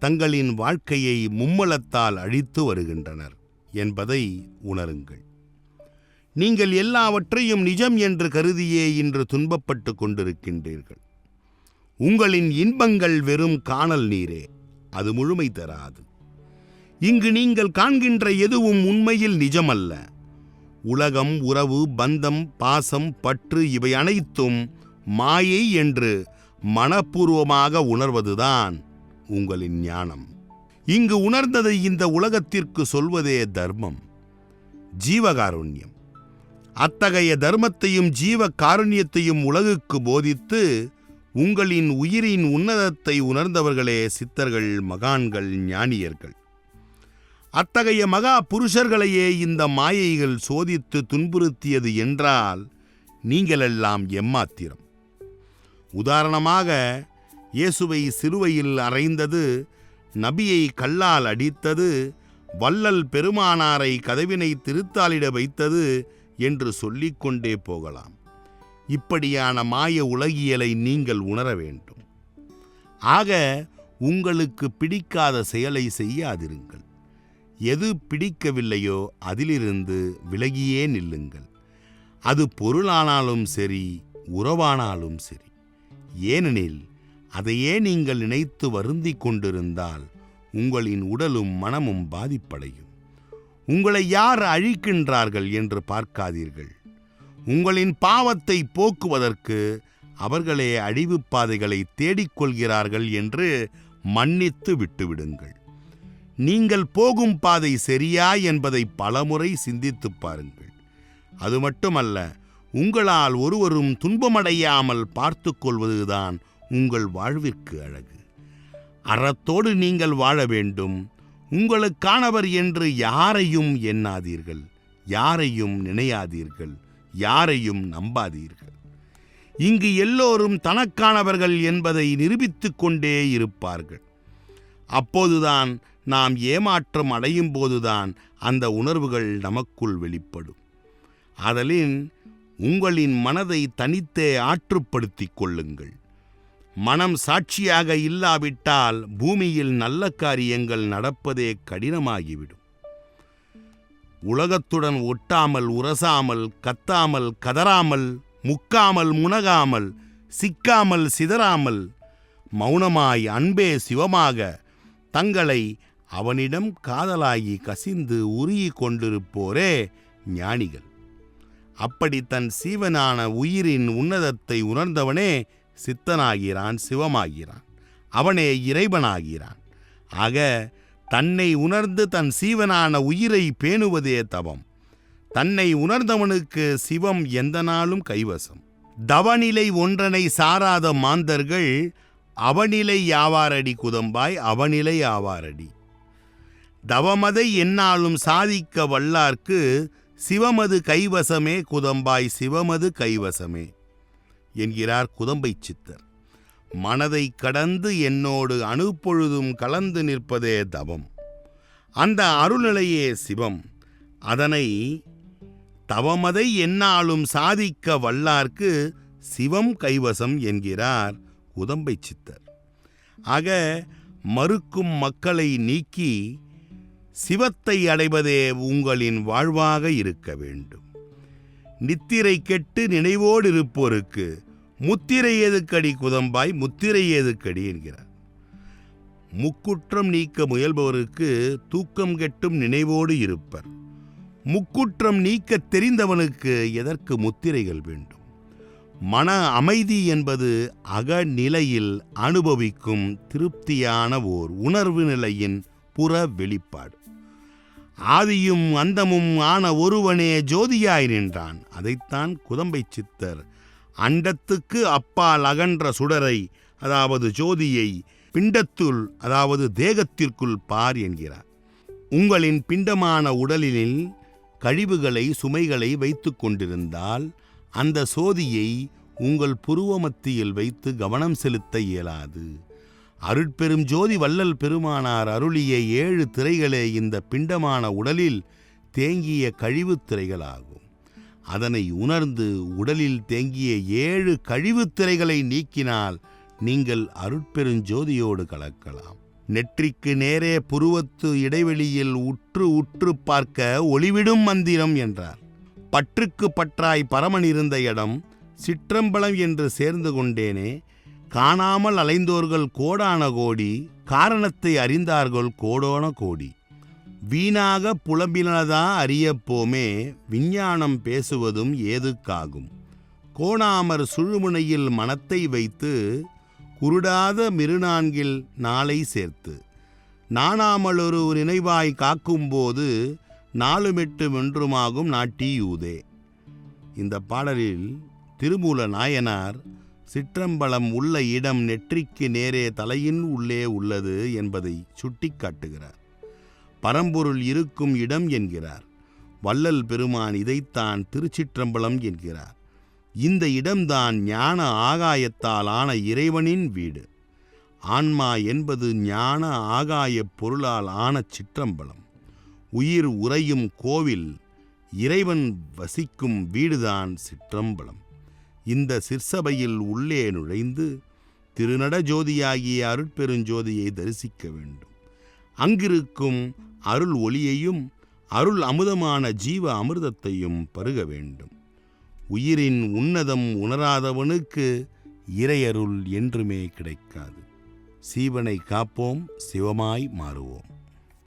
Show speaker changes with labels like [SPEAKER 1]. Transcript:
[SPEAKER 1] தங்களின் வாழ்க்கையை மும்மலத்தால் அழித்து வருகின்றனர் என்பதை உணருங்கள். நீங்கள் எல்லாவற்றையும் நிஜம் என்று கருதியே இன்று துன்பப்பட்டு கொண்டிருக்கின்றீர்கள். உங்களின் இன்பங்கள் வெறும் காணல் நீரே அது முழுமை தராது. இங்கு நீங்கள் காண்கின்ற எதுவும் உண்மையில் நிஜமல்ல. உலகம் உறவு பந்தம் பாசம் பற்று இவை அனைத்தும் மாயை என்று மனப்பூர்வமாக உணர்வதுதான் உங்களின் ஞானம். இங்கு உணர்ந்ததை இந்த உலகத்திற்கு சொல்வதே தர்மம். ஜீவகாருண்யம். அத்தகைய தர்மத்தையும் ஜீவ காருண்யத்தையும் உலகுக்கு போதித்து உங்களின் உயிரின் உன்னதத்தை உணர்ந்தவர்களே சித்தர்கள் மகான்கள் ஞானியர்கள். அத்தகைய மகா புருஷர்களையே இந்த மாயைகள் சோதித்து துன்புறுத்தியது என்றால் நீங்களெல்லாம் எம்மாத்திரம்? உதாரணமாக இயேசுவை சிலுவையில் அறைந்தது நபியை கல்லால் அடித்தது வள்ளல் பெருமானாரை கதவினை திருத்தாளிட வைத்தது என்று சொல்லிக்கொண்டே போகலாம். இப்படியான மாய உலகியலை நீங்கள் உணர வேண்டும். ஆக உங்களுக்கு பிடிக்காத செயலை செய்யாதிருங்கள். எது பிடிக்கவில்லையோ அதிலிருந்து விலகியே நில்லுங்கள். அது பொருளானாலும் சரி உறவானாலும் சரி. ஏனெனில் அதையே நீங்கள் நினைத்து வருந்தி கொண்டிருந்தால் உங்களின் உடலும் மனமும் பாதிப்படையும். உங்களை யார் அழிக்கின்றார்கள் என்று பார்க்காதீர்கள். உங்களின் பாவத்தை போக்குவதற்கு அவர்களே அழிவுப் பாதைகளை தேடிக்கொள்கிறார்கள் என்று மன்னித்து விட்டுவிடுங்கள். நீங்கள் போகும் பாதை சரியா என்பதை பலமுறை சிந்தித்துப் பாருங்கள். அது மட்டுமல்ல உங்களால் ஒருவரும் துன்பமடையாமல் பார்த்து கொள்வதுதான் உங்கள் வாழ்விற்கு அழகு. அறத்தோடு நீங்கள் வாழ வேண்டும். உங்களுக்கானவர் என்று யாரையும் எண்ணாதீர்கள். யாரையும் நினையாதீர்கள். யாரையும் நம்பாதீர்கள். இங்கு எல்லோரும் தனக்கானவர்கள் என்பதை நிரூபித்துக் கொண்டே இருப்பார்கள். அப்போதுதான் நாம் ஏமாற்றம் அடையும் போதுதான் அந்த உணர்வுகள் நமக்குள் வெளிப்படும். அதலின் உங்களின் மனதை தனித்தே ஆற்றுப்படுத்திக் கொள்ளுங்கள். மனம் சாட்சியாக இல்லாவிட்டால் பூமியில் நல்ல காரியங்கள் நடப்பதே கடினமாகிவிடும். உலகத்துடன் ஒட்டாமல் உரசாமல் கத்தாமல் கதறாமல் முக்காமல் முனகாமல் சிக்காமல் சிதறாமல் மௌனமாய் அன்பே சிவமாக தங்களை அவனிடம் காதலாகி கசிந்து உருகி கொண்டிருப்போரே ஞானிகள். அப்படி தன் சீவனான உயிரின் உன்னதத்தை உணர்ந்தவனே சித்தனாகிறான் சிவமாகிறான். அவனே இறைவனாகிறான். ஆக தன்னை உணர்ந்து தன் சீவனான உயிரை பேணுவதே தவம். தன்னை உணர்ந்தவனுக்கு சிவம் எந்த நாளும் கைவசம். தவநிலை ஒன்றனை சாராத மாந்தர்கள் அவநிலை யாவாரடி குதம்பாய் அவநிலை ஆவாரடி தவமதை என்னாலும் சாதிக்க வல்லார்க்கு சிவமது கைவசமே குதம்பாய் சிவமது கைவசமே. என்கிறார் குதம்பை சித்தர். மனதை கடந்து என்னோடு அணுப்பொழுதும் கலந்து நிற்பதே தவம். அந்த அருள்நிலையே சிவம். அதனை தவமதை என்னாலும் சாதிக்க வல்லார்க்கு சிவம் கைவசம் என்கிறார் குதம்பை சித்தர். ஆக மறுக்கும் மக்களை நீக்கி சிவத்தை அடைவதே உங்களின் வாழ்வாக இருக்க வேண்டும். நித்திரை கெட்டு நினைவோடு இருப்போருக்கு முத்திரை ஏதுக்கடி குதம்பாய் முத்திரை ஏதுக்கடி என்கிறார். முக்குற்றம் நீக்க முயல்பவருக்கு தூக்கம் கெட்டும் நினைவோடு இருப்பர். முக்குற்றம் நீக்க தெரிந்தவனுக்கு எதற்கு முத்திரைகள் வேண்டும்? மன அமைதி என்பது அகநிலையில் அனுபவிக்கும் திருப்தியான ஓர் உணர்வு நிலையின் புற வெளிப்பாடு. ஆதியும் அந்தமும் ஆன ஒருவனே ஜோதியாய் நின்றான். அதைத்தான் குதம்பை சித்தர் அண்டத்துக்கு அப்பால் அகன்ற சுடரை அதாவது ஜோதியை பிண்டத்துள் அதாவது தேகத்திற்குள் பார் என்கிறார். உங்களின் பிண்டமான உடலில் கழிவுகளை சுமைகளை வைத்து கொண்டிருந்தால் அந்த சோதியை உங்கள் புருவ மத்தியில் வைத்து கவனம் செலுத்த இயலாது. அருட்பெரும் ஜோதி வள்ளல் பெருமானார் அருளிய ஏழு திரைகளே இந்த பிண்டமான உடலில் தேங்கிய கழிவுத் திரைகளாகும். அதனை உணர்ந்து உடலில் தேங்கிய ஏழு கழிவுத் திரைகளை நீக்கினால் நீங்கள் அருட்பெருஞ்சோதியோடு கலக்கலாம். நெற்றிக்கு நேரே புருவத்து இடைவெளியில் உற்று உற்று பார்க்க ஒளிவிடும் மந்திரம் என்றார். பற்றுக்கு பற்றாய் பரமன் இருந்த இடம் சிற்றம்பலம் என்று சேர்ந்து கொண்டேனே காணாமல் அலைந்தோர்கள் கோடான கோடி காரணத்தை அறிந்தார்கள் கோடோன கோடி. வீணாக புலம்பினதா அறியப்போமே விஞ்ஞானம் பேசுவதும் ஏதுக்காகும். கோணாமர் சுழுமுனையில் மனத்தை வைத்து குருடாத மிருநான்கில் நாளை சேர்த்து. நாணாமலொரு நினைவாய் காக்கும்போது நாலுமெட்டு வென்றுமாகும் நாட்டியூதே இந்த பாடலில் திருமூல நாயனார் சிற்றம்பலம் உள்ள இடம் நெற்றிக்கு நேரே தலையின் உள்ளே உள்ளது என்பதை சுட்டிக்காட்டுகிறார். பரம்பொருள் இருக்கும் இடம் என்கிறார். வள்ளல் பெருமான் இதைத்தான் திருச்சிற்றம்பலம் என்கிறார். இந்த இடம்தான் ஞான ஆகாயத்தால் ஆன இறைவனின் வீடு. ஆன்மா என்பது ஞான ஆகாயப் பொருளால் ஆன சிற்றம்பலம். உயிர் உறையும் கோவில் இறைவன் வசிக்கும் வீடுதான் சிற்றம்பலம். இந்த சிற்சபையில் உள்ளே நுழைந்து திருநட ஜோதியாகிய அருட்பெருஞ்சோதியை தரிசிக்க வேண்டும். அங்கிருக்கும் அருள் ஒளியையும் அருள் அமுதமான ஜீவ அமிர்தத்தையும் பருக வேண்டும். உயிரின் உன்னதம் உணராதவனுக்கு இறையருள் என்றுமே கிடைக்காது. சீவனை காப்போம் சிவமாய் மாறுவோம்.